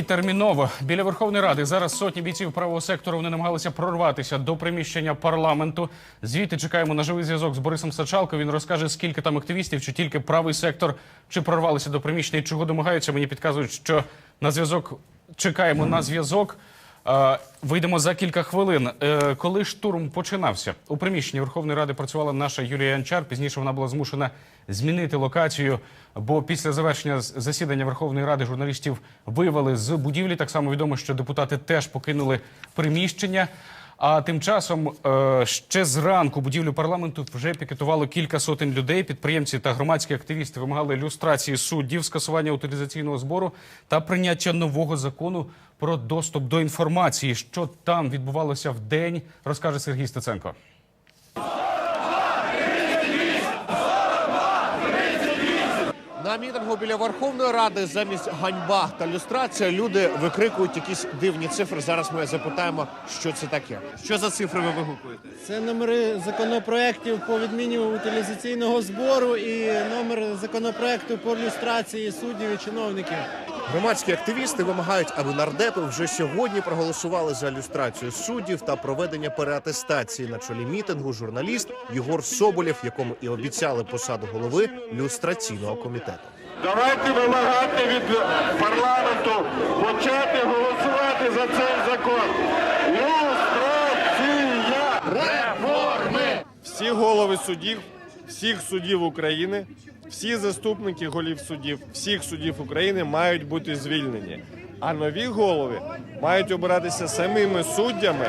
І терміново біля Верховної Ради зараз сотні бійців правого сектору вони намагалися прорватися до приміщення парламенту. Звідти чекаємо на живий зв'язок з Борисом Сачалко. Він розкаже, скільки там активістів, чи тільки правий сектор, чи прорвалися до приміщення, і чого домагаються. Мені підказують, що на зв'язок чекаємо на зв'язок. Е, Вийдемо за кілька хвилин. Е, Коли штурм починався у приміщенні Верховної Ради працювала наша Юлія Янчар. Пізніше вона була змушена змінити локацію, бо після завершення засідання Верховної Ради журналістів вивели з будівлі. Так само відомо, що депутати теж покинули приміщення. А тим часом е, ще зранку будівлю парламенту вже пікетувало кілька сотень людей. Підприємці та громадські активісти вимагали люстрації суддів, скасування утилізаційного збору та прийняття нового закону про доступ до інформації. Що там відбувалося в день, розкаже Сергій Стеценко. На мітингу біля Верховної Ради замість ганьба та люстрація люди викрикують якісь дивні цифри. Зараз ми запитаємо, що це таке. Що за цифри ви вигукуєте? Це номери законопроєктів по відміні утилізаційного збору і номер законопроекту по люстрації суддів і чиновників. Громадські активісти вимагають, аби нардепи вже сьогодні проголосували за люстрацію суддів та проведення переатестації на чолі мітингу. Журналіст Єгор Соболєв, якому і обіцяли посаду голови люстраційного комітету. Давайте вимагати від парламенту почати голосувати за цей закон. Люстрація! Реформи! всі голови судів, всіх судів України, всі заступники голів судів, всіх судів України мають бути звільнені. А нові голови мають обиратися самими суддями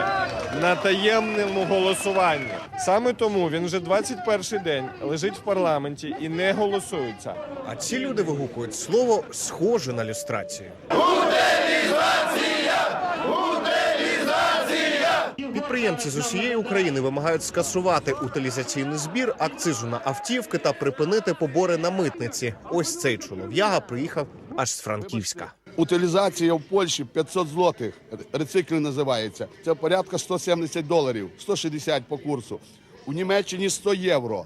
на таємному голосуванні. Саме тому він вже 21 день лежить в парламенті і не голосується. А ці люди вигукують слово схоже на люстрацію. Підприємці з усієї України вимагають скасувати утилізаційний збір, акцизу на автівки та припинити побори на митниці. Ось цей чолов'яга приїхав аж з Франківська. Утилізація в Польщі 500 злотих, рециклінг називається. Це порядка 170 доларів, 160 по курсу. У Німеччині 100 євро.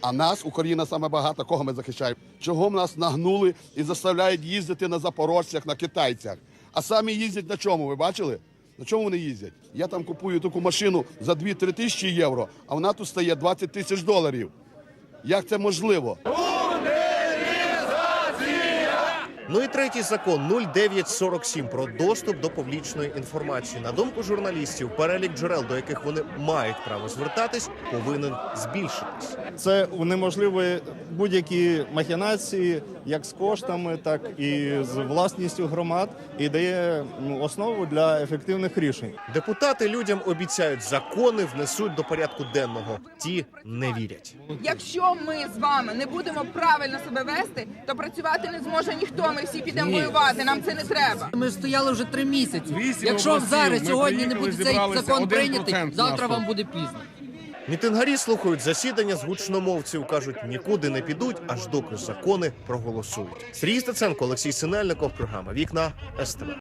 А нас, Україна, саме багато, кого ми захищаємо. Чого в нас нагнули і заставляють їздити на запорожцях, на китайцях. А самі їздять на чому, ви бачили? На чому вони їздять? Я там купую таку машину за 2-3 тисячі євро, а вона тут стає 20 тисяч доларів. Як це можливо? Ну і третій закон 0947 про доступ до публічної інформації. На думку журналістів, перелік джерел, до яких вони мають право звертатись, повинен збільшитись. Це унеможливує будь-які махінації як з коштами, так і з власністю громад, і дає ну, основу для ефективних рішень. Депутати людям обіцяють закони внесуть до порядку денного. Ті не вірять. Якщо ми з вами не будемо правильно себе вести, то працювати не зможе ніхто. Ми всі підемо воювати. Нам це не треба. Ми стояли вже три місяці. Якщо зараз сьогодні не буде цей закон прийнятий, завтра вам буде пізно. Мітингарі слухають засідання з гучномовців. кажуть, нікуди не підуть, аж доки закони проголосують. Сергій Стеценко, Олексій Синельников, програма Вікна СТВ.